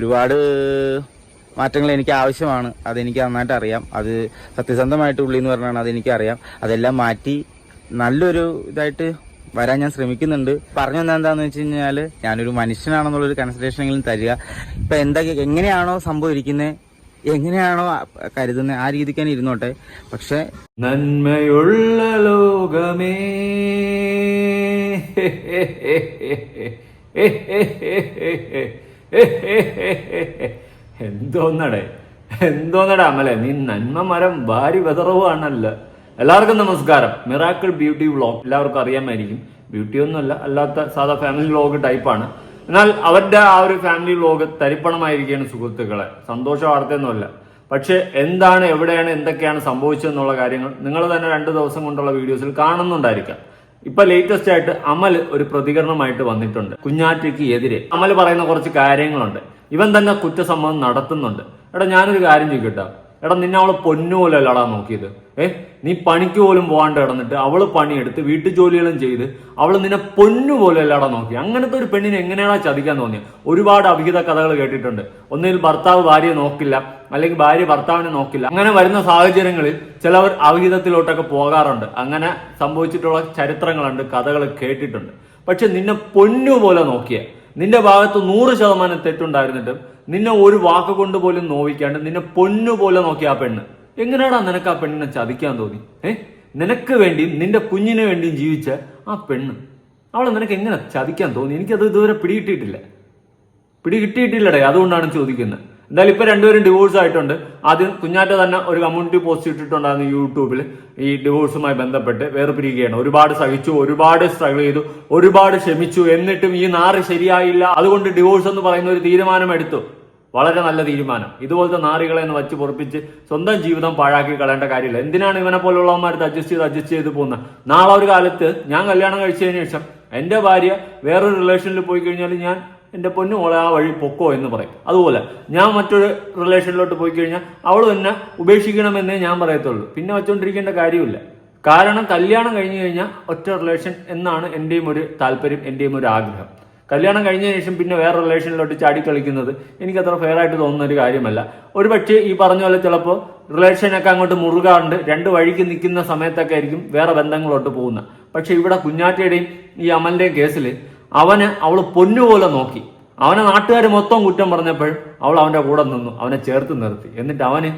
ഒരുപാട് മാറ്റങ്ങൾ എനിക്ക് ആവശ്യമാണ്. അതെനിക്ക് നന്നായിട്ട് അറിയാം. അത് സത്യസന്ധമായിട്ട് ഉള്ളി എന്ന് പറഞ്ഞാൽ അതെനിക്ക് അറിയാം. അതെല്ലാം മാറ്റി നല്ലൊരു ഇതായിട്ട് വരാൻ ഞാൻ ശ്രമിക്കുന്നുണ്ട്. പറഞ്ഞു വന്നത് എന്താന്ന് വെച്ച് കഴിഞ്ഞാൽ ഞാനൊരു മനുഷ്യനാണെന്നുള്ളൊരു കൺസിഡറേഷനെങ്കിലും തരിക. ഇപ്പം എന്തൊക്കെ എങ്ങനെയാണോ സംഭവം ഇരിക്കുന്നത് എങ്ങനെയാണോ കരുതുന്നത് ആ രീതിക്ക് തന്നെ ഇരുന്നോട്ടെ. പക്ഷെ നന്മയുള്ള ലോകമേ. എന്തോന്നടേ? എന്തോന്നട അമലെ? നീ നന്മ മരം ഭാരി വെതറവുമാണല്ല എല്ലാവർക്കും നമസ്കാരം. മിറാക്കിൾ ബ്യൂട്ടി വ്ളോഗ് എല്ലാവർക്കും അറിയാമായിരിക്കും. ബ്യൂട്ടി ഒന്നുമല്ല അല്ലാത്ത സാധാ ഫാമിലി വ്ളോഗ് ടൈപ്പാണ് എന്നാൽ അവരുടെ ആ ഒരു ഫാമിലി വ്ളോഗ് തരിപ്പണമായിരിക്കുകയാണ് സുഹൃത്തുക്കളെ. സന്തോഷ വാർത്തയൊന്നുമല്ല പക്ഷെ എന്താണ് എവിടെയാണ് എന്തൊക്കെയാണ് സംഭവിച്ചതെന്നുള്ള കാര്യങ്ങൾ നിങ്ങൾ തന്നെ രണ്ട് ദിവസം കൊണ്ടുള്ള വീഡിയോസിൽ കാണുന്നുണ്ടായിരിക്കാം. ഇപ്പൊ ലേറ്റസ്റ്റ് ആയിട്ട് അമൽ ഒരു പ്രതികരണമായിട്ട് വന്നിട്ടുണ്ട്. കുഞ്ഞാറ്റയ്ക്ക് എതിരെ. അമൽ പറയുന്ന കുറച്ച് കാര്യങ്ങളുണ്ട്. ഇവൻ തന്നെ കുറ്റസമ്മതം നടത്തുന്നുണ്ട്. എടാ ഞാനൊരു കാര്യം ചോദിക്കട്ടെ. എടാ നിന്നെ അവൾ പൊന്നുപോലല്ലടാ നോക്കിയത്. ഏ നീ പണിക്ക് പോലും പോകാണ്ട് കിടന്നിട്ട് അവൾ പണിയെടുത്ത് വീട്ടു ജോലികളും ചെയ്ത് അവൾ നിന്നെ പൊന്നുപോലെ അല്ലടാ നോക്കി. അങ്ങനത്തെ ഒരു പെണ്ണിനെ എങ്ങനെയാണോ ചതിക്കാൻ തോന്നിയത് ഒരുപാട് അവിഹിത കഥകൾ കേട്ടിട്ടുണ്ട്. ഒന്നിൽ ഭർത്താവ് ഭാര്യയെ നോക്കില്ല അല്ലെങ്കിൽ ഭാര്യ ഭർത്താവിനെ നോക്കില്ല. അങ്ങനെ വരുന്ന സാഹചര്യങ്ങളിൽ ചിലവർ അവിഹിതത്തിലോട്ടൊക്കെ പോകാറുണ്ട്. അങ്ങനെ സംഭവിച്ചിട്ടുള്ള ചരിത്രങ്ങളുണ്ട് കഥകൾ കേട്ടിട്ടുണ്ട്. പക്ഷെ നിന്നെ പൊന്നുപോലെ നോക്കിയ. നിന്റെ ഭാഗത്ത് നൂറ് ശതമാനം തെറ്റുണ്ടായിരുന്നിട്ടും നിന്നെ ഒരു വാക്ക് കൊണ്ട് പോലും നോവിക്കാണ്ട് നിന്നെ പൊന്നു പോലെ നോക്കിയ ആ പെണ്ണ്. എങ്ങനെയാടാ നിനക്ക് ആ പെണ്ണിനെ ചതിക്കാൻ തോന്നി? ഏ? നിനക്ക് വേണ്ടിയും നിന്റെ കുഞ്ഞിന് വേണ്ടിയും ജീവിച്ച ആ പെണ്ണ്. അവളെ നിനക്ക് എങ്ങനെ ചതിക്കാൻ തോന്നി? എനിക്കത് ഇതുവരെ പിടികിട്ടിയിട്ടില്ല. പിടികിട്ടിയിട്ടില്ലടേ അതുകൊണ്ടാണ് ചോദിക്കുന്നത്. എന്തായാലും ഇപ്പൊ രണ്ടുപേരും ഡിവോഴ്സ് ആയിട്ടുണ്ട്. ആദ്യം കുഞ്ഞാറ്റ തന്നെ ഒരു കമ്മ്യൂണിറ്റി പോസ്റ്റ് ഇട്ടിട്ടുണ്ടായിരുന്നു യൂട്യൂബിൽ ഈ ഡിവോഴ്സുമായി ബന്ധപ്പെട്ട് വേർപിരിക്കുകയാണ് ഒരുപാട് സഹിച്ചു ഒരുപാട് സ്ട്രഗിൾ ചെയ്തു ഒരുപാട് ക്ഷമിച്ചു. എന്നിട്ടും ഈ നാറ് ശരിയായില്ല. അതുകൊണ്ട് ഡിവോഴ്സ് എന്ന് പറയുന്ന ഒരു തീരുമാനം എടുത്തു വളരെ നല്ല തീരുമാനം. ഇതുപോലത്തെ നാറികളെ ഒന്ന് വച്ച് പൊറപ്പിച്ച് സ്വന്തം ജീവിതം പാഴാക്കി കളയേണ്ട കാര്യമില്ല. എന്തിനാണ് ഇവനെ പോലുള്ളവന്മാർ അഡ്ജസ്റ്റ് ചെയ്ത് അഡ്ജസ്റ്റ് ചെയ്ത് പോകുന്നത്? നാളെ ഒരു കാലത്ത് ഞാൻ കല്യാണം കഴിച്ചതിന് ശേഷം എന്റെ ഭാര്യ വേറൊരു റിലേഷനിൽ പോയി കഴിഞ്ഞാൽ ഞാൻ എന്റെ പൊന്നു മോളെ ആ വഴി പൊക്കോ എന്ന് പറയും. അതുപോലെ ഞാൻ മറ്റൊരു റിലേഷനിലോട്ട് പോയി കഴിഞ്ഞാൽ അവൾ തന്നെ ഉപേക്ഷിക്കണമെന്നേ ഞാൻ പറയത്തുള്ളൂ. പിന്നെ വെച്ചോണ്ടിരിക്കേണ്ട കാര്യമില്ല. കാരണം കല്യാണം കഴിഞ്ഞു കഴിഞ്ഞാൽ ഒറ്റ റിലേഷൻ എന്നാണ് എന്റെയും ഒരു താല്പര്യം എന്റെയും ഒരു ആഗ്രഹം. കല്യാണം കഴിഞ്ഞ ശേഷം പിന്നെ വേറെ റിലേഷനിലോട്ട് ചാടി കളിക്കുന്നത് എനിക്ക് അത്ര ഫെയർ ആയിട്ട് തോന്നുന്ന ഒരു കാര്യമല്ല. ഒരു പക്ഷേ ഈ പറഞ്ഞ പോലെ ചിലപ്പോൾ റിലേഷനൊക്കെ അങ്ങോട്ട് മുറുകാണ്ട് രണ്ട് വഴിക്ക് നിൽക്കുന്ന സമയത്തൊക്കെ ആയിരിക്കും വേറെ ബന്ധങ്ങളോട്ട് പോകുന്നത്. പക്ഷെ ഇവിടെ കുഞ്ഞാറ്റയുടെയും ഈ അമലിന്റെയും കേസിൽ അവന് അവൾ പൊന്നുപോലെ നോക്കി. അവനെ നാട്ടുകാർ മൊത്തം കുറ്റം പറഞ്ഞപ്പോൾ അവൾ അവന്റെ കൂടെ നിന്നു. അവനെ ചേർത്ത് നിർത്തി. എന്നിട്ട് അവന്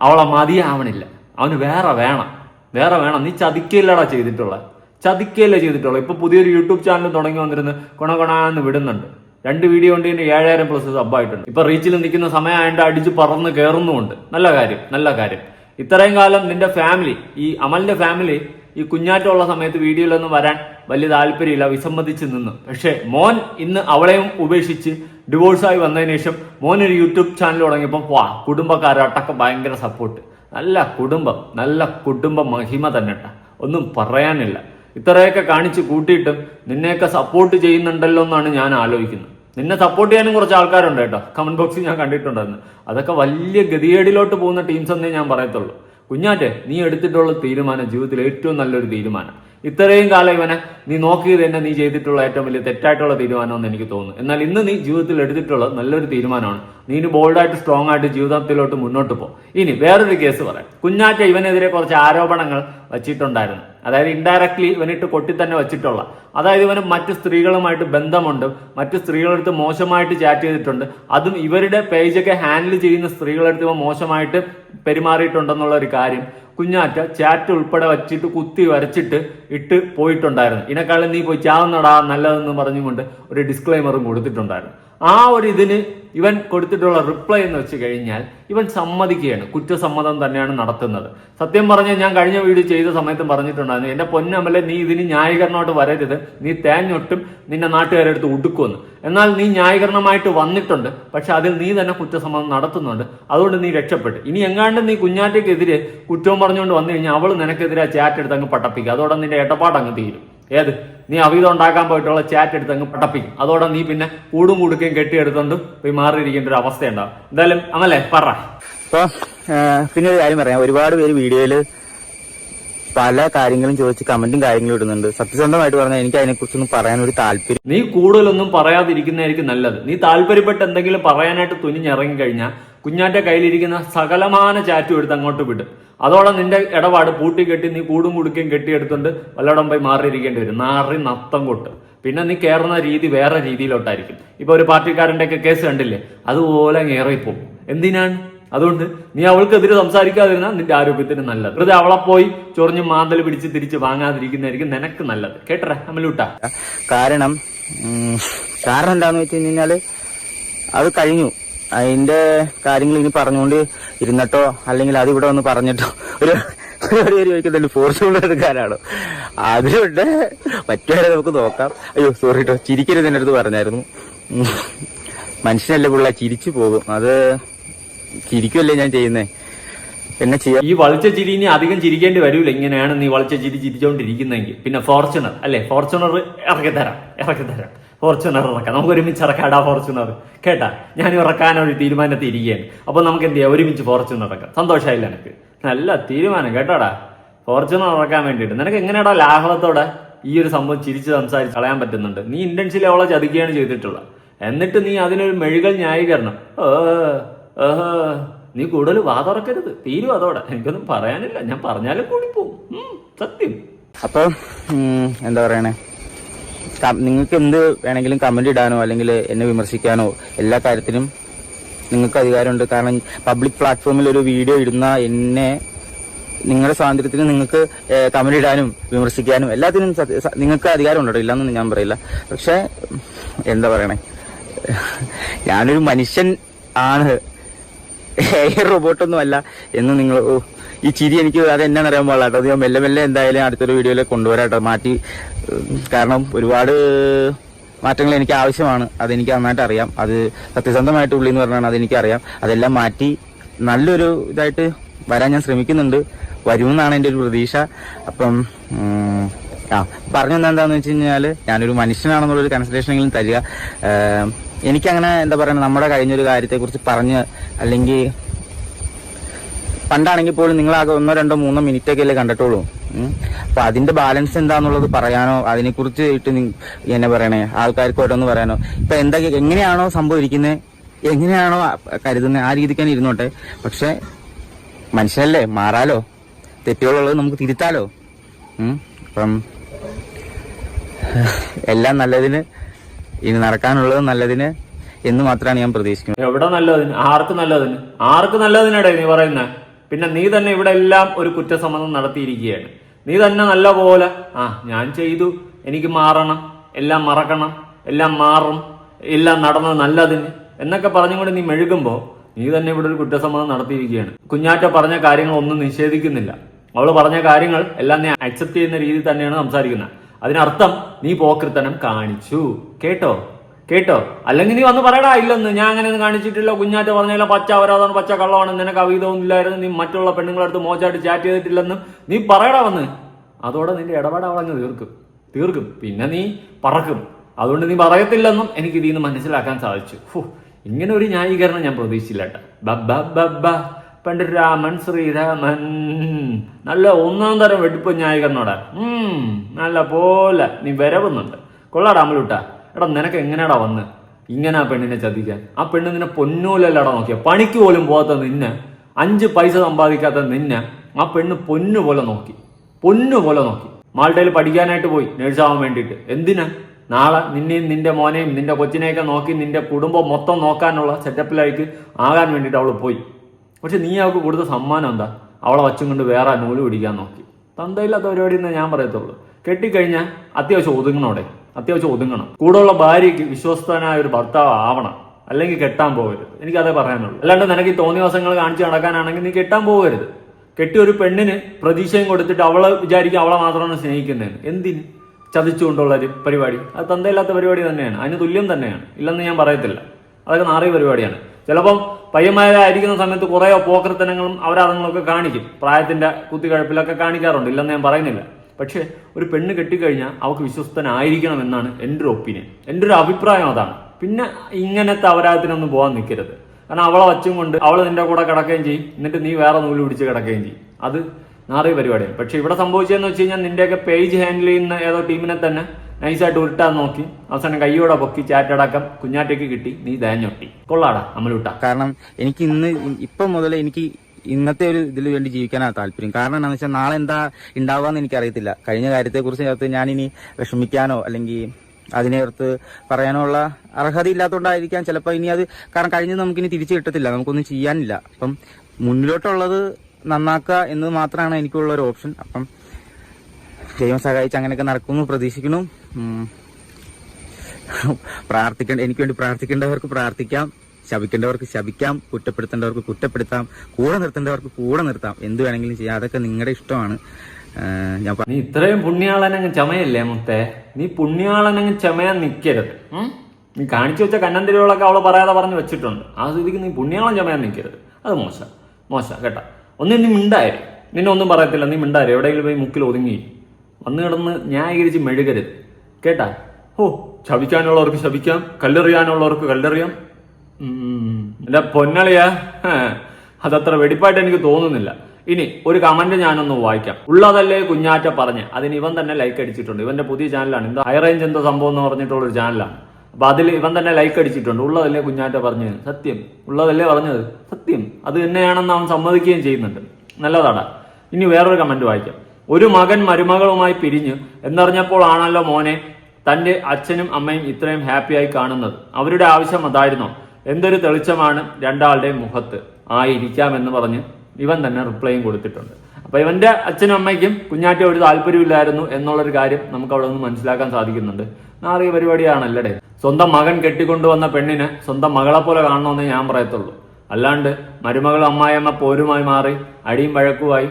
അവളെ മതിയാവണില്ല അവന് വേറെ വേണം. വേറെ വേണം. നീ ചതിക്കല്ലടാ ചെയ്തിട്ടുള്ള. ചതിക്കല്ലേ ചെയ്തിട്ടുള്ള. ഇപ്പൊ പുതിയൊരു യൂട്യൂബ് ചാനൽ തുടങ്ങി വന്നിരുന്ന് കൊണകൊണാന്ന് വിടുന്നുണ്ട്. രണ്ട് വീഡിയോ ഉണ്ട് ഇതിന് ഏഴായിരം പ്ലസ് സബ്ബായിട്ടുണ്ട് ഇപ്പൊ റീച്ചിൽ നിൽക്കുന്ന സമയമായിട്ട് അടിച്ച് പറന്ന് കയറുന്നുമുണ്ട് നല്ല കാര്യം. നല്ല കാര്യം. ഇത്രയും കാലം നിന്റെ ഫാമിലി ഈ അമലിന്റെ ഫാമിലി ഈ കുഞ്ഞാറ്റമുള്ള സമയത്ത് വീഡിയോയിലൊന്നും വരാൻ വലിയ താല്പര്യമില്ല. വിസമ്മതിച്ച് നിന്നു. പക്ഷേ മോൻ ഇന്ന് അവളെയും ഉപേക്ഷിച്ച് ഡിവോഴ്സായി വന്നതിന് ശേഷം മോൻ ഒരു യൂട്യൂബ് ചാനൽ തുടങ്ങിയപ്പോൾ വാ കുടുംബക്കാരട്ടൊക്കെ ഭയങ്കര സപ്പോർട്ട് നല്ല കുടുംബം നല്ല കുടുംബ മഹിമ തന്നെ. ഒന്നും പറയാനില്ല. ഇത്രയൊക്കെ കാണിച്ച് കൂട്ടിയിട്ടും നിന്നെയൊക്കെ സപ്പോർട്ട് ചെയ്യുന്നുണ്ടല്ലോ എന്നാണ് ഞാൻ ആലോചിക്കുന്നത്. നിന്നെ സപ്പോർട്ട് ചെയ്യാനും കുറച്ച് ആൾക്കാരുണ്ട് കേട്ടോ. കമന്റ് ബോക്സിൽ ഞാൻ കണ്ടിട്ടുണ്ടായിരുന്നു. അതൊക്കെ വലിയ ഗതികേടിലോട്ട് പോകുന്ന ടീംസ് എന്നേ ഞാൻ പറയത്തുള്ളൂ. കുഞ്ഞാറ്റെ നീ എടുത്തിട്ടുള്ള തീരുമാനം ജീവിതത്തിൽ ഏറ്റവും നല്ലൊരു തീരുമാനം. ഇത്രയും കാലം ഇവനെ നീ നോക്കിയത് തന്നെ നീ ചെയ്തിട്ടുള്ള ഏറ്റവും വലിയ തെറ്റായിട്ടുള്ള തീരുമാനമെന്ന് എനിക്ക് തോന്നുന്നു. എന്നാൽ ഇന്ന് നീ ജീവിതത്തിൽ എടുത്തിട്ടുള്ള നല്ലൊരു തീരുമാനമാണ്. നീ ഇനി ബോൾഡായിട്ട് സ്ട്രോങ് ആയിട്ട് ജീവിതത്തിലോട്ട് മുന്നോട്ട് പോ. ഇനി വേറൊരു കേസ് പറയാം. കുഞ്ഞാറ്റ ഇവനെതിരെ കുറച്ച് ആരോപണങ്ങൾ വച്ചിട്ടുണ്ടായിരുന്നു. അതായത് ഇൻഡയറക്ട്ലി ഇവനിട്ട് കൊട്ടി തന്നെ വെച്ചിട്ടുള്ള. അതായത് ഇവന് മറ്റ് സ്ത്രീകളുമായിട്ട് ബന്ധമുണ്ട് മറ്റ് സ്ത്രീകളെടുത്ത് മോശമായിട്ട് ചാറ്റ് ചെയ്തിട്ടുണ്ട്. അതും ഇവരുടെ പേജൊക്കെ ഹാൻഡിൽ ചെയ്യുന്ന സ്ത്രീകളെടുത്ത് ഇവ മോശമായിട്ട് പെരുമാറിയിട്ടുണ്ടെന്നുള്ള ഒരു കാര്യം കുഞ്ഞാറ്റ ചാറ്റ് ഉൾപ്പെടെ വച്ചിട്ട് കുത്തി വരച്ചിട്ട് ഇട്ട് പോയിട്ടുണ്ടായിരുന്നു. ഇതിനേക്കാളും നീ പോയി ചാവുന്നടാ നല്ലതെന്ന് പറഞ്ഞുകൊണ്ട് ഒരു ഡിസ്ക്ലൈമറും കൊടുത്തിട്ടുണ്ടായിരുന്നു. ആ ഒരു ഇതിന് ഇവൻ കൊടുത്തിട്ടുള്ള റിപ്ലൈ എന്ന് വെച്ച് കഴിഞ്ഞാൽ ഇവൻ സമ്മതിക്കുകയാണ്. കുറ്റസമ്മതം തന്നെയാണ് നടത്തുന്നത്. സത്യം പറഞ്ഞാൽ ഞാൻ കഴിഞ്ഞ വീഡിയോ ചെയ്ത സമയത്തും പറഞ്ഞിട്ടുണ്ടായിരുന്നു. എന്റെ പൊന്നമലെ നീ ഇതിന് ന്യായീകരണമായിട്ട് വരരുത്. നീ തേഞ്ഞൊട്ടും നിന്റെ നാട്ടുകാരെടുത്ത് ഉടുക്കുമെന്ന്. എന്നാൽ നീ ന്യായീകരണമായിട്ട് വന്നിട്ടുണ്ട്. പക്ഷെ അതിൽ നീ തന്നെ കുറ്റസമ്മതം നടത്തുന്നുണ്ട്. അതുകൊണ്ട് നീ രക്ഷപ്പെട്ടു. ഇനി എങ്ങാണ്ട് നീ കുഞ്ഞാറ്റയ്ക്കെതിരെ കുറ്റവും പറഞ്ഞുകൊണ്ട് വന്നു കഴിഞ്ഞാൽ അവൾ നിനക്കെതിരെ ചാറ്റ് എടുത്ത് അങ്ങ് പട്ടപ്പിക്കുക അതോടെ നിന്റെ ഇടപാട് അങ്ങ് തീരും. ഏത്? നീ അവിധം ഉണ്ടാക്കാൻ പോയിട്ടുള്ള ചാറ്റ് എടുത്ത് അങ്ങ് പടപ്പിക്കും അതോടെ നീ പിന്നെ കൂടും കൂടുക്കയും കെട്ടിയെടുത്തോണ്ട് പോയി മാറിയിരിക്കേണ്ട ഒരു അവസ്ഥയുണ്ടാവും. എന്തായാലും അങ്ങല്ലേ പറ. പിന്നെ ഒരു കാര്യം പറയാം. ഒരുപാട് പേര് വീഡിയോയിൽ പല കാര്യങ്ങളും ചോദിച്ച് കമന്റും കാര്യങ്ങളും ഇടുന്നുണ്ട്. സത്യസന്ധമായിട്ട് പറഞ്ഞാൽ എനിക്ക് അതിനെക്കുറിച്ചൊന്നും പറയാനൊരു താല്പര്യം നീ കൂടുതലൊന്നും പറയാതിരിക്കുന്നതായിരിക്കും നല്ലത്. നീ താല്പര്യപ്പെട്ട് എന്തെങ്കിലും പറയാനായിട്ട് തുനിഞ്ഞിറങ്ങി കഴിഞ്ഞാൽ കുഞ്ഞാന്റെ കയ്യിലിരിക്കുന്ന സകലമാന ചാറ്റും എടുത്ത് അങ്ങോട്ട് വിടും. അതോടെ നിന്റെ ഇടപാട് പൂട്ടിക്കെട്ടി നീ കൂടും കുടുക്കയും കെട്ടിയെടുത്തുകൊണ്ട് വല്ലവിടം പോയി മാറിയിരിക്കേണ്ടി വരും. നാറി നത്തം കൊട്ട്. പിന്നെ നീ കയറുന്ന രീതി വേറെ രീതിയിലോട്ടായിരിക്കും. ഇപ്പൊ ഒരു പാർട്ടിക്കാരന്റെ ഒക്കെ കേസ് കണ്ടില്ലേ? അതുപോലെ ഏറിപ്പോവും. എന്തിനാണ്? അതുകൊണ്ട് നീ അവൾക്കെതിരെ സംസാരിക്കാതിരുന്ന നിന്റെ ആരോഗ്യത്തിന് നല്ലത്. വെറുതെ അവളെ പോയി ചൊറിഞ്ഞ് മാന്തൽ പിടിച്ച് തിരിച്ച് വാങ്ങാതിരിക്കുന്നതായിരിക്കും നിനക്ക് നല്ലത്. കേട്ടറ അമലൂട്ടാ? കാരണം കാരണം എന്താന്ന് വെച്ച് കഴിഞ്ഞാൽ അത് കഴിഞ്ഞു. അതിന്റെ കാര്യങ്ങൾ ഇനി പറഞ്ഞുകൊണ്ട് ഇരുന്നിട്ടോ അല്ലെങ്കിൽ അത് ഇവിടെ വന്ന് പറഞ്ഞിട്ടോ. ഒരു ചോദിക്കുന്നുണ്ട്. ഫോർസ് എടുക്കാനാണോ അതുകൊണ്ട് പറ്റുവാരെ നമുക്ക് നോക്കാം. അയ്യോ സോറി കേട്ടോ ചിരിക്കരുത് എന്റെ അടുത്ത് പറഞ്ഞായിരുന്നു. മനുഷ്യനല്ല മനുഷ്യനല്ലേ പിള്ള? ചിരിച്ചു പോകും. അത് ചിരിക്കുമല്ലേ ഞാൻ ചെയ്യുന്നേ? എന്നെ ചെയ്യാം. ഈ വളച്ച ചിരി ഇനി അധികം ചിരിക്കേണ്ടി വരൂല. ഇങ്ങനെയാണ് നീ വളച്ച ചിരി ചിരിച്ചോണ്ടിരിക്കുന്നെങ്കിൽ പിന്നെ ഫോർച്യൂണർ അല്ലെ? ഫോർച്യൂണർ ഇറക്കി തരാം ഇറക്കി തരാം ഫോർച്യൂണർ ഇറക്കാം നമുക്ക് ഒരുമിച്ച് ഇറക്കാടാ ഫോർച്യൂണർ കേട്ടാ ഞാൻ ഇറക്കാനൊരു തീരുമാനത്തിൽ ഇരിക്കുകയാണ് അപ്പൊ നമുക്ക് എന്ത് ചെയ്യാം ഒരുമിച്ച് ഫോർച്യൂണർ ഇറക്കാം സന്തോഷമായില്ല എനിക്ക് നല്ല തീരുമാനം കേട്ടോടാ. ഫോർച്യൂണർ ഇറക്കാൻ വേണ്ടിയിട്ട്. നിനക്ക് എങ്ങനെയാടാ ലാഹളത്തോടെ ഈ ഒരു സംഭവം ചിരിച്ച് സംസാരിച്ച് കളയാൻ പറ്റുന്നുണ്ട്? നീ ഇന്റൻഷ്യലി അവളെ ചതിക്കുകയാണ് ചെയ്തിട്ടുള്ളത്. എന്നിട്ട് നീ അതിനൊരു മെഴുകൽ ന്യായീകരണം. നീ കൂടുതൽ വാതുറക്കരുത്. തീരും അതോടെ. എനിക്കൊന്നും പറയാനില്ല. ഞാൻ പറഞ്ഞാലും കൂടി പോകും സത്യം. അപ്പൊ എന്താ പറയണേ? നിങ്ങൾക്ക് എന്ത് വേണമെങ്കിലും കമന്റ് ഇടാനോ അല്ലെങ്കിൽ എന്നെ വിമർശിക്കാനോ എല്ലാ കാര്യത്തിനും നിങ്ങൾക്ക് അധികാരമുണ്ട്. കാരണം പബ്ലിക് പ്ലാറ്റ്ഫോമിൽ ഒരു വീഡിയോ ഇടുന്ന എന്നെ നിങ്ങളുടെ സ്വാതന്ത്ര്യത്തിന് നിങ്ങൾക്ക് കമന്റ് ഇടാനും വിമർശിക്കാനും എല്ലാത്തിനും നിങ്ങൾക്ക് അധികാരമുണ്ടോ ഇല്ലെന്നൊന്നും ഞാൻ പറയില്ല. പക്ഷെ എന്താ പറയണേ? ഞാനൊരു മനുഷ്യൻ ആണ്. റോബോട്ടൊന്നും അല്ല എന്ന് നിങ്ങൾ ഈ ചിരി എനിക്ക് അത് എന്നെ അറിയാൻ പാടില്ല. അത് ഞാൻ മെല്ലെ മെല്ലെ എന്തായാലും അടുത്തൊരു വീഡിയോയിൽ കൊണ്ടുവരാട്ടോ. മാറ്റി കാരണം ഒരുപാട് മാറ്റങ്ങൾ എനിക്ക് ആവശ്യമാണ്. അതെനിക്ക് നന്നായിട്ട് അറിയാം. അത് സത്യസന്ധമായിട്ട് ഉള്ളി എന്ന് പറഞ്ഞാൽ അതെനിക്ക് അറിയാം അതെല്ലാം മാറ്റി നല്ലൊരു ഇതായിട്ട് വരാൻ ഞാൻ ശ്രമിക്കുന്നുണ്ട്. വരുമെന്നാണ് എന്റെ ഒരു പ്രതീക്ഷ. അപ്പം ആ പറഞ്ഞു എന്താന്ന് വെച്ച് കഴിഞ്ഞാൽ ഞാനൊരു മനുഷ്യനാണെന്നുള്ളൊരു കൺസിഡറേഷനെങ്കിലും തരിക. എനിക്കങ്ങനെ എന്താ പറയുക നമ്മുടെ കഴിഞ്ഞൊരു കാര്യത്തെക്കുറിച്ച് പറഞ്ഞ് അല്ലെങ്കിൽ പണ്ടാണെങ്കിൽ പോലും നിങ്ങൾ ആകെ ഒന്നോ രണ്ടോ മൂന്നോ മിനിറ്റ് ഒക്കെ അല്ലേ കണ്ടിട്ടുള്ളൂ അപ്പൊ അതിന്റെ ബാലൻസ് എന്താന്നുള്ളത് പറയാനോ അതിനെക്കുറിച്ച് ഇട്ട് എന്നെ പറയണേ ആൾക്കാർക്ക് ഓരോന്ന് പറയാനോ. ഇപ്പൊ എന്താ എങ്ങനെയാണോ സംഭവിക്കുന്നത് എങ്ങനെയാണോ കരുതുന്നത് ആ രീതിക്ക് തന്നെ ഇരുന്നോട്ടെ. പക്ഷെ മനുഷ്യനല്ലേ മാറാലോ. തെറ്റുകളുള്ളത് നമുക്ക് തിരുത്താലോ. അപ്പം എല്ലാം നല്ലതിന് ഇനി നടക്കാനുള്ളത് നല്ലതിന് എന്ന് മാത്രമാണ് ഞാൻ പ്രതീക്ഷിക്കുന്നത്. എവിടെ നല്ലതിന്? ആർക്ക് നല്ലതിന്? ആർക്ക് നല്ലതിനടേ നീ പറയുന്നത് പിന്നെ നീ തന്നെ ഇവിടെ എല്ലാം ഒരു കുറ്റസമ്മതം നടത്തിയിരിക്കുകയാണ്. നീ തന്നെ നല്ല പോലെ ആ ഞാൻ ചെയ്തു. എനിക്ക് മാറണം. എല്ലാം മറക്കണം. എല്ലാം മാറും. എല്ലാം നടന്നത് നല്ലതിന്. എന്നൊക്കെ പറഞ്ഞുകൊണ്ട് നീ മെഴുകുമ്പോൾ നീ തന്നെ ഇവിടെ ഒരു കുറ്റസമ്മതം നടത്തിയിരിക്കുകയാണ്. കുഞ്ഞാറ്റ പറഞ്ഞ കാര്യങ്ങൾ ഒന്നും നിഷേധിക്കുന്നില്ല. അവൾ പറഞ്ഞ കാര്യങ്ങൾ എല്ലാം നീ അക്സെപ്റ്റ് ചെയ്യുന്ന രീതിയിൽ തന്നെയാണ് സംസാരിക്കുന്നത്. അതിനർത്ഥം നീ പോക്രിത്തനം കാണിച്ചു. കേട്ടോ? കേട്ടോ? അല്ലെങ്കിൽ നീ വന്ന് പറയടാ ഇല്ലെന്ന്. ഞാൻ അങ്ങനെ ഒന്നും കാണിച്ചിട്ടില്ല. കുഞ്ഞാറ്റ പറഞ്ഞില്ല പച്ച അവരാതാണ് പച്ച കള്ളമാണ് നിനക്ക് അവീതമൊന്നുമില്ലായിരുന്നു നീ മറ്റുള്ള പെണ്ണുങ്ങളടുത്ത് മോശമായിട്ട് ചാറ്റ് ചെയ്തിട്ടില്ലെന്നും നീ പറയടാ വന്ന്. അതോടെ നിന്റെ ഇടപാട് അവളങ്ങ് തീർക്കും. തീർക്കും. പിന്നെ നീ പറക്കും. അതുകൊണ്ട് നീ പറയത്തില്ലെന്നും എനിക്ക് ഇതിൽ നിന്ന് മനസ്സിലാക്കാൻ സാധിച്ചു. ഇങ്ങനെ ഒരു ന്യായീകരണം ഞാൻ പ്രതീക്ഷിച്ചില്ല കേട്ടോ രാമൻ ശ്രീരാമൻ. നല്ല ഒന്നാം തരം വെടിപ്പ് ന്യായീകരണോടാ. നല്ല പോലെ നീ വരവുന്നുണ്ട്. കൊള്ളാടാ അമലുട്ടാ. എടാ നിനക്ക് എങ്ങനെയാടാ വന്ന്? ഇങ്ങനെ ആ പെണ്ണിനെ ചതിക്കാൻ. ആ പെണ്ണ് നിന്നെ പൊന്നൂലല്ലടാ നോക്കിയ. പണിക്ക് പോലും പോകാത്ത നിന്നെ. അഞ്ച് പൈസ സമ്പാദിക്കാത്ത നിന്നെ ആ പെണ്ണ് പൊന്നു പോലെ നോക്കി. പൊന്നു പോലെ നോക്കി. മാൾട്ടയിൽ പഠിക്കാനായിട്ട് പോയി നേഴ്സാവാൻ വേണ്ടിയിട്ട്. എന്തിനാ? നാളെ നിന്നെയും നിന്റെ മോനെയും നിന്റെ കൊച്ചിനെയൊക്കെ നോക്കി നിന്റെ കുടുംബം മൊത്തം നോക്കാനുള്ള സെറ്റപ്പിലേക്ക് ആകാൻ വേണ്ടിയിട്ട് അവൾ പോയി. പക്ഷെ നീ അവൾക്ക് കൊടുത്ത സമ്മാനം എന്താ? അവളെ വച്ചും കൊണ്ട് വേറെ നൂൽ പിടിക്കാൻ നോക്കി. തന്തയില്ലാത്ത പരിപാടി എന്നേ ഞാൻ പറയത്തുള്ളൂ. കെട്ടിക്കഴിഞ്ഞാൽ അത്യാവശ്യം ഒതുങ്ങണോടെ? അത്യാവശ്യം ഒതുങ്ങണം. കൂടെയുള്ള ഭാര്യയ്ക്ക് വിശ്വസ്തനായ ഒരു ഭർത്താവ് ആവണം. അല്ലെങ്കിൽ കെട്ടാൻ പോകരുത്. എനിക്കതേ പറയാനുള്ളൂ. അല്ലാണ്ട് നിനക്ക് ഈ തോന്നിയ ദിവസങ്ങൾ കാണിച്ച് നടക്കാനാണെങ്കിൽ നീ കെട്ടാൻ പോകരുത്. കെട്ടി ഒരു പെണ്ണിന് പ്രതീക്ഷയും കൊടുത്തിട്ട് അവളെ വിചാരിക്കും അവളെ മാത്രമാണ് സ്നേഹിക്കുന്നതെന്ന്. എന്തിന്? ചതിച്ചുകൊണ്ടുള്ള ഒരു പരിപാടി. അത് തന്തയില്ലാത്ത പരിപാടി തന്നെയാണ്. അതിന് തുല്യം തന്നെയാണ്. ഇല്ലെന്ന് ഞാൻ പറയത്തില്ല. അതൊക്കെ നാറിയ പരിപാടിയാണ്. ചിലപ്പം പയ്യന്മാരായിരിക്കുന്ന സമയത്ത് കുറേ പോക്കർത്തനങ്ങളും അവരാധങ്ങളൊക്കെ കാണിക്കും. പ്രായത്തിന്റെ കുത്തിക്കഴപ്പിലൊക്കെ കാണിക്കാറുണ്ട്. ഇല്ലെന്ന് ഞാൻ പറയുന്നില്ല. പക്ഷേ ഒരു പെണ്ണ് കെട്ടിക്കഴിഞ്ഞാൽ അവൾക്ക് വിശ്വസ്തനായിരിക്കണം എന്നാണ് എന്റെ ഒരു ഒപ്പീനിയൻ. എന്റെ ഒരു അഭിപ്രായം അതാണ്. പിന്നെ ഇങ്ങനത്തെ അവരാത്തിനൊന്നും പോകാൻ നിൽക്കരുത്. കാരണം അവളെ വച്ചും കൊണ്ട് അവൾ നിന്റെ കൂടെ കിടക്കുകയും ചെയ്യും. എന്നിട്ട് നീ വേറെ നൂൽ പിടിച്ച് കിടക്കുകയും ചെയ്യും. അത് നാറിയ പരിപാടിയാണ്. പക്ഷെ ഇവിടെ സംഭവിച്ചതെന്ന് വെച്ച് കഴിഞ്ഞാൽ നിന്റെയൊക്കെ പേജ് ഹാൻഡിൽ ചെയ്യുന്ന ഏതോ ടീമിനെ തന്നെ നൈസായിട്ട് ഉരുട്ടാൻ നോക്കി. അവസാനം കൈയോടെ പൊക്കി ചാറ്റടക്കം കുഞ്ഞാറ്റയ്ക്ക് കിട്ടി. നീ തേഞ്ഞൊട്ടി കൊള്ളാടാ അമലൂട്ട. കാരണം എനിക്ക് ഇന്ന് ഇപ്പം മുതൽ എനിക്ക് ഇന്നത്തെ ഒരു ഇതിൽ വേണ്ടി ജീവിക്കാനാണ് താല്പര്യം. കാരണം എന്താണെന്ന് വെച്ചാൽ നാളെ എന്താ ഉണ്ടാവുകയെന്ന് എനിക്കറിയത്തില്ല. കഴിഞ്ഞ കാര്യത്തെക്കുറിച്ച് ചേർത്ത് ഞാനിനി വിഷമിക്കാനോ അല്ലെങ്കിൽ അതിനെ ഓർത്ത് പറയാനുള്ള അർഹത ഇല്ലാത്തതുകൊണ്ടായിരിക്കാം ചിലപ്പോൾ ഇനി അത് കാരണം കഴിഞ്ഞത് നമുക്കിനി തിരിച്ചു കിട്ടത്തില്ല. നമുക്കൊന്നും ചെയ്യാനില്ല. അപ്പം മുന്നിലോട്ടുള്ളത് നന്നാക്കുക എന്നത് മാത്രമാണ് എനിക്കുള്ള ഒരു ഓപ്ഷൻ. അപ്പം ദൈവം സഹായിച്ച് അങ്ങനെയൊക്കെ നടക്കുമെന്ന് പ്രതീക്ഷിക്കുന്നു. പ്രാർത്ഥിക്കേണ്ട എനിക്ക് വേണ്ടി പ്രാർത്ഥിക്കേണ്ടവർക്ക് പ്രാർത്ഥിക്കാം. ശപിക്കേണ്ടവർക്ക് ശവിക്കാം കുറ്റപ്പെടുത്തേണ്ടവർക്ക് കുറ്റപ്പെടുത്താം കൂടെ നിർത്തേണ്ടവർക്ക് കൂടെ നിർത്താം. എന്ത് വേണമെങ്കിലും ചെയ്യാം. അതൊക്കെ നിങ്ങളുടെ ഇഷ്ടമാണ്. ഞാൻ നീ ഇത്രയും പുണ്യാളനങ്ങ് ചമയല്ലേ മുത്തേ? നീ പുണ്യാളനങ്ങ് ചമയാൻ നിൽക്കരുത് നീ കാണിച്ചു വെച്ച കന്നന്തിരികളൊക്കെ അവൾ പറയാതെ പറഞ്ഞു വെച്ചിട്ടുണ്ട്. ആ സ്ഥിതിക്ക് നീ പുണ്യാളം ചമയാൻ നിൽക്കരുത് അത് മോശ. മോശ. കേട്ടോ. ഒന്നും നീ മിണ്ടായി നിന്നെ ഒന്നും പറയത്തില്ല. നീ മിണ്ടായി എവിടെയെങ്കിലും പോയി മുക്കിൽ ഒതുങ്ങി. വന്നു കിടന്ന് ന്യായീകരിച്ച് മെഴുകരുത്. കേട്ടാ? ഓ ശവിക്കാനുള്ളവർക്ക് ശവിക്കാം കല്ലെറിയാനുള്ളവർക്ക് കല്ലെറിയാം. എന്റെ പൊന്നളിയാ അതത്ര വെടിപ്പായിട്ട് എനിക്ക് തോന്നുന്നില്ല. ഇനി ഒരു കമന്റ് ഞാനൊന്ന് വായിക്കാം. ഉള്ളതല്ലേ കുഞ്ഞാറ്റ പറഞ്ഞ്. അതിന് ഇവൻ തന്നെ ലൈക്ക് അടിച്ചിട്ടുണ്ട്. ഇവന്റെ പുതിയ ചാനലാണ് എന്താ ഹൈ റേഞ്ച് എന്തോ സംഭവം എന്ന് പറഞ്ഞിട്ടുള്ള ഒരു ചാനലാണ് അപ്പൊ അതിൽ ഇവൻ തന്നെ ലൈക്ക് അടിച്ചിട്ടുണ്ട്. ഉള്ളതല്ലേ കുഞ്ഞാറ്റ പറഞ്ഞത് സത്യം. ഉള്ളതല്ലേ പറഞ്ഞത്? സത്യം. അത് തന്നെയാണെന്ന് അവൻ സമ്മതിക്കുകയും ചെയ്യുന്നുണ്ട്. നല്ലതാടാ. ഇനി വേറൊരു കമന്റ് വായിക്കാം. ഒരു മകൻ മരുമകളുമായി പിരിഞ്ഞ് എന്നറിഞ്ഞപ്പോൾ ആണല്ലോ മോനെ തന്റെ അച്ഛനും അമ്മയും ഇത്രയും ഹാപ്പിയായി കാണുന്നത്. അവരുടെ ആവശ്യം അതായിരുന്നോ? എന്തൊരു തെളിച്ചമാണ് രണ്ടാളുടെയും മുഖത്ത്? ആയിരിക്കാമെന്ന് പറഞ്ഞ് ഇവൻ തന്നെ റിപ്ലൈയും കൊടുത്തിട്ടുണ്ട്. അപ്പൊ ഇവന്റെ അച്ഛനും അമ്മയ്ക്കും കുഞ്ഞാറ്റ ഒരു താല്പര്യമില്ലായിരുന്നു എന്നുള്ളൊരു കാര്യം നമുക്ക് അവിടെ നിന്ന് മനസ്സിലാക്കാൻ സാധിക്കുന്നുണ്ട്. നാറിയ പരിപാടിയാണല്ലേ സ്വന്തം മകൻ കെട്ടിക്കൊണ്ടുവന്ന പെണ്ണിന് സ്വന്തം മകളെ പോലെ കാണണമെന്ന് ഞാൻ പറയത്തുള്ളൂ. അല്ലാണ്ട് മരുമകൾ അമ്മായിയമ്മ പോരുമായി മാറി അടിയും വഴക്കുമായി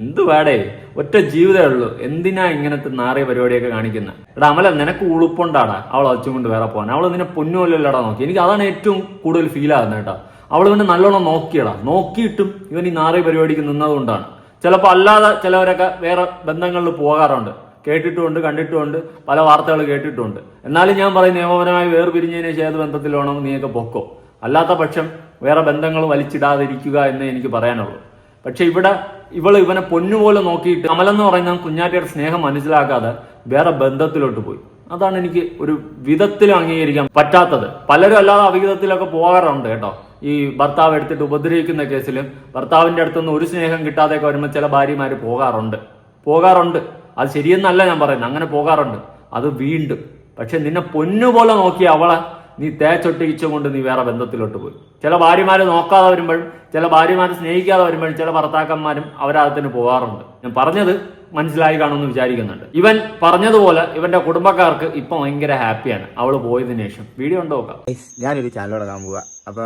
എന്ത് വേടേ ഒറ്റ ജീവിതമേ ഉള്ളൂ. എന്തിനാ ഇങ്ങനത്തെ നാറിയ പരിപാടിയൊക്കെ കാണിക്കുന്നത് എടാ അമല നിനക്ക് ഉളുപ്പുണ്ടാടാ അവൾ അച്ഛൻ കൊണ്ട് വേറെ പോകാൻ. അവൾ നിന്നെ പൊന്നുമല്ലല്ലോടാ നോക്കി. എനിക്ക് അതാണ് ഏറ്റവും കൂടുതൽ ഫീൽ ആകുന്നത് കേട്ടോ. അവൾ ഇവനെ നല്ലോണം നോക്കിയടാ. നോക്കിയിട്ടും ഇവൻ ഈ നാറിയ പരിപാടിക്ക് നിന്നതുകൊണ്ടാണ്. ചിലപ്പോൾ അല്ലാതെ ചിലവരൊക്കെ വേറെ ബന്ധങ്ങളിൽ പോകാറുണ്ട്. കേട്ടിട്ടുമുണ്ട് കണ്ടിട്ടുമുണ്ട് പല വാർത്തകൾ കേട്ടിട്ടുണ്ട് എന്നാലും ഞാൻ പറയും നിയമപരമായി വേർപിരിഞ്ഞതിന് ശേഷം ഏത് ബന്ധത്തിൽ വേണം നീയൊക്കെ പൊക്കോ. അല്ലാത്ത പക്ഷം വേറെ ബന്ധങ്ങൾ വലിച്ചിടാതിരിക്കുക എന്ന് എനിക്ക് പറയാനുള്ളൂ. പക്ഷെ ഇവിടെ ഇവൾ ഇവനെ പൊന്നുപോലെ നോക്കിയിട്ട് അമലെന്ന് പറയുന്ന കുഞ്ഞാറ്റയുടെ സ്നേഹം മനസ്സിലാക്കാതെ വേറെ ബന്ധത്തിലോട്ട് പോയി. അതാണ് എനിക്ക് ഒരു വിധത്തിൽ അംഗീകരിക്കാൻ പറ്റാത്തത്. പലരും അല്ലാതെ അവിഹിതത്തിലൊക്കെ പോകാറുണ്ട് കേട്ടോ. ഈ ഭർത്താവ് എടുത്തിട്ട് ഉപദ്രവിക്കുന്ന കേസിലും ഭർത്താവിന്റെ അടുത്തുനിന്ന് ഒരു സ്നേഹം കിട്ടാതെയൊക്കെ വരുമ്പോൾ ചില ഭാര്യമാർ പോകാറുണ്ട്. പോകാറുണ്ട്. അത് ശരിയെന്നല്ല ഞാൻ പറയുന്നത്. അങ്ങനെ പോകാറുണ്ട്. അത് വീണ്ടും. പക്ഷെ നിന്നെ പൊന്നുപോലെ നോക്കിയ അവളെ നീ തേച്ചൊട്ടിച്ചുകൊണ്ട് നീ വേറെ ബന്ധത്തിലോട്ട് പോയി. ചില ഭാര്യമാര് നോക്കാതെ വരുമ്പോഴും ചില ഭാര്യമാര് സ്നേഹിക്കാതെ വരുമ്പോഴും ചില ഭർത്താക്കന്മാരും അവരകത്തിന് പോകാറുണ്ട് ഞാൻ പറഞ്ഞത് മനസ്സിലായി കാണുമെന്ന് വിചാരിക്കുന്നുണ്ട്. ഇവൻ പറഞ്ഞതുപോലെ ഇവന്റെ കുടുംബക്കാർക്ക് ഇപ്പൊ ഭയങ്കര ഹാപ്പിയാണ്. അവൾ പോയതിനു ശേഷം. വീഡിയോ ഉണ്ടോ നോക്കാം. ഞാനൊരു ചാനൽ തുടങ്ങാൻ പോവാ. അപ്പൊ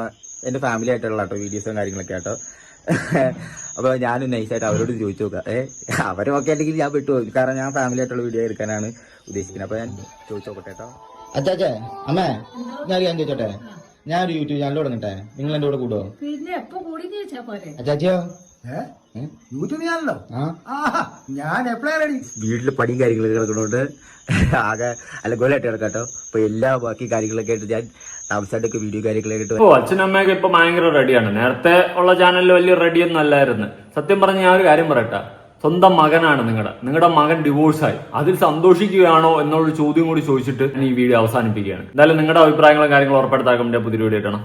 എന്റെ ഫാമിലി ആയിട്ടുള്ള കേട്ടോ വീഡിയോസും കാര്യങ്ങളൊക്കെ കേട്ടോ അപ്പൊ ഞാൻ നൈസായിട്ട് അവരോട് ചോദിച്ചു നോക്കാം. ഏ അവരും ഒക്കെ അല്ലെങ്കിൽ ഞാൻ വിട്ടു കാരണം ഞാൻ ഫാമിലി ആയിട്ടുള്ള വീഡിയോ എടുക്കാനാണ് ഉദ്ദേശിക്കുന്നത്. അപ്പൊ ഞാൻ ചോദിച്ചു നോക്കട്ടെ കേട്ടോ അച്ചാച്ചേ അമ്മേ ഞാൻ ഞാൻ ചോദിച്ചോട്ടെ? ഞാൻ ഒരു യൂട്യൂബ് ചാനൽ തുടങ്ങട്ടെ? നിങ്ങൾ എന്റെ കൂടെ കൂടുവോ പിന്നെ എപ്പോ കൂടി ചോദിച്ചാ പോരെ? അച്ചാച്ചിയോ? ഏ? യൂട്യൂബ് ചാനലോ ആ. ഞാൻ എപ്പോഴാണ് റെഡി വീട്ടിൽ പണിയും കാര്യങ്ങളൊക്കെ കിടക്കണോണ്ട് ആകെ അല്ല ഗോലായിട്ട് കിടക്കാട്ടോ. അപ്പൊ എല്ലാ ബാക്കി കാര്യങ്ങളൊക്കെ ആയിട്ട് ഞാൻ താമസമായിട്ടൊക്കെ വീഡിയോ കാര്യങ്ങളൊക്കെ ആയിട്ട് ഓ അച്ഛനമ്മയൊക്കെ ഇപ്പൊ ഭയങ്കര റെഡിയാണ് നേരത്തെ ഉള്ള ചാനലിൽ വലിയ റെഡിയൊന്നും അല്ലായിരുന്നു. സത്യം പറഞ്ഞ ഞാൻ ഒരു കാര്യം പറയട്ടെ. സ്വന്തം മകനാണ് നിങ്ങളുടെ നിങ്ങളുടെ മകൻ ഡിവോഴ്സായി അതിൽ സന്തോഷിക്കുകയാണോ എന്നുള്ള ചോദ്യം കൂടി ചോദിച്ചിട്ട് ഈ വീഡിയോ അവസാനിപ്പിക്കുകയാണ്. എന്തായാലും നിങ്ങളുടെ അഭിപ്രായങ്ങളും കാര്യങ്ങളും ഉറപ്പെടുത്താൻ പുതിയ വീഡിയോ ഇട്ടണം